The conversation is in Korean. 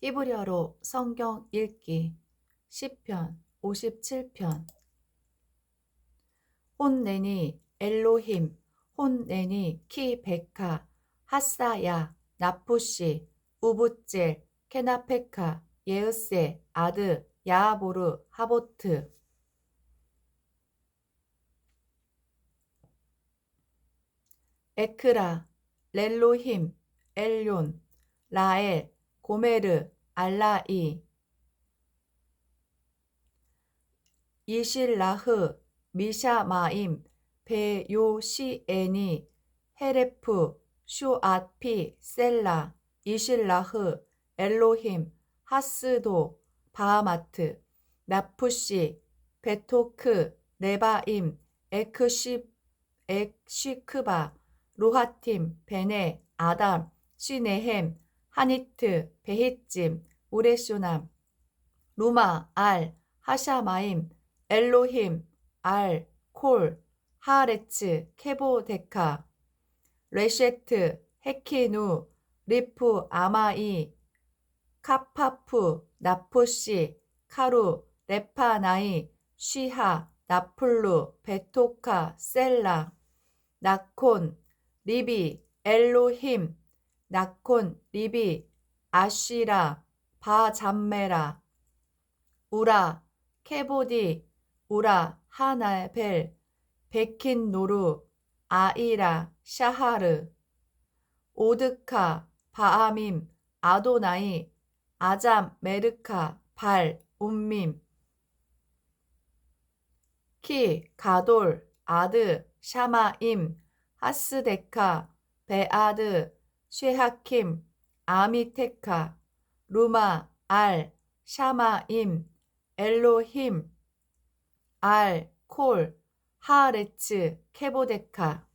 히브리어로 성경 읽기 10편 57편 혼내니 엘로힘 혼내니 키베카 하사야 나푸시 우붓젤 케나페카 예으세 아드 야하보르 하보트. 에크라 렐로힘 엘론 라엘 고메르 알라이. 이실라흐 미샤마임 베요시에니 헤레프 슈앗피 셀라. 이실라흐 엘로힘 하스도 바하마트. 나푸시 베토크 레바임 에크시 엑시크바 로하팀 베네 아담 시네햄 하니트 베히찜 우레쇼남 루마 알 하샤마임 엘로힘 알 콜 하레츠 케보데카 레셰트 헤키누 리프 아마이 카파프 나포시 카루 레파나이 쉬하 나플루 베토카 셀라 나콘 리비 엘로힘 나콘 리비 아시라 바잠메라 우라 케보디 우라 하나벨 베킨 노루 아이라 샤하르 오드카 바아밈 아도나이 아잠 메르카 발 움밈 키 가돌 아드 샤마임 하스데카 베아드 쉐하킴 아미테카 루마 알 샤마임 엘로힘 알 콜 하레츠 케보데카